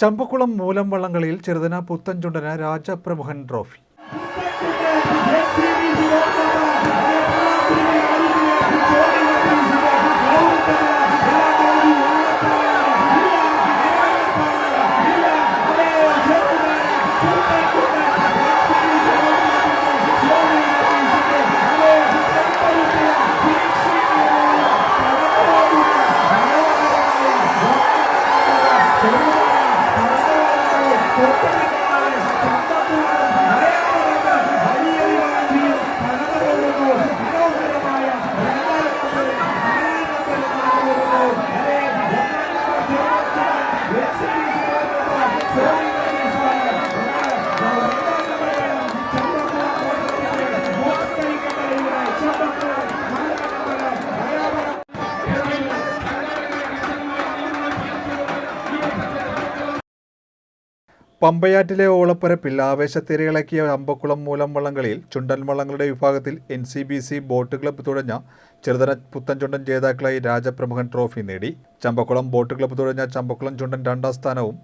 ചമ്പക്കുളം മൂലം വള്ളംകളിയിൽ ചെറുതന പുത്തൻചുണ്ടന രാജപ്രമുഖൻ ട്രോഫി. പമ്പയാറ്റിലെ ഓളപ്പരപ്പിൽ ആവേശത്തിരയിളക്കിയ അമ്പക്കുളം മൂലം വള്ളംകളിയിൽ ചുണ്ടൻ വള്ളങ്ങളുടെ വിഭാഗത്തിൽ N C B C boat club തുഴഞ്ഞ Cheruthana Puthenchundan ജേതാക്കളായി രാജപ്രമുഖൻ ട്രോഫി നേടി. ചമ്പക്കുളം ബോട്ട് ക്ലബ്ബ് തുഴഞ്ഞ ചമ്പക്കുളം ചുണ്ടൻ രണ്ടാം സ്ഥാനവും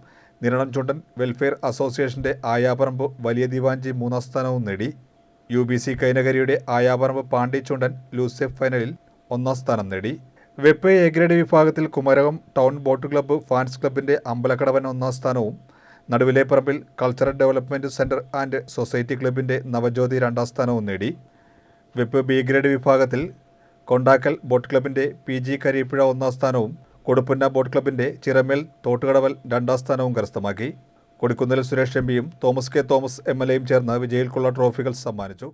നിരണം ചുണ്ടൻ വെൽഫെയർ അസോസിയേഷന്റെ ആയാപറമ്പ് വലിയ ദിവാഞ്ചി മൂന്നാം സ്ഥാനവും നേടി. യു ബി സി കൈനകരിയുടെ ആയാപറമ്പ് പാണ്ഡി ചുണ്ടൻ ലൂസെഫ് ഫൈനലിൽ ഒന്നാം സ്ഥാനം നേടി. വെപ്പ് എ ഗ്രേഡ് വിഭാഗത്തിൽ Kumarakom town boat club fans ക്ലബിന്റെ അമ്പലക്കടവൻ ഒന്നാം സ്ഥാനവും നടുവിലെ പറമ്പിൽ cultural development centre and society ക്ലബിന്റെ നവജ്യോതി രണ്ടാം സ്ഥാനവും നേടി. വെപ്പ് ബി ഗ്രേഡ് വിഭാഗത്തിൽ കൊണ്ടാക്കൽ ബോട്ട് ക്ലബിന്റെ പി ജി കരിപ്പുഴ ഒന്നാം സ്ഥാനവും കൊടുപ്പുന്ന ബോട്ട് ക്ലബിന്റെ ചിറമേൽ തോട്ടുകടവൽ രണ്ടാം സ്ഥാനവും കരസ്ഥമാക്കി. കൊടിക്കുന്നിൽ സുരേഷ് എം പിയും Thomas K Thomas M L എയും ചേർന്ന് വിജയിൽക്കുള്ള ട്രോഫികൾ സമ്മാനിച്ചു.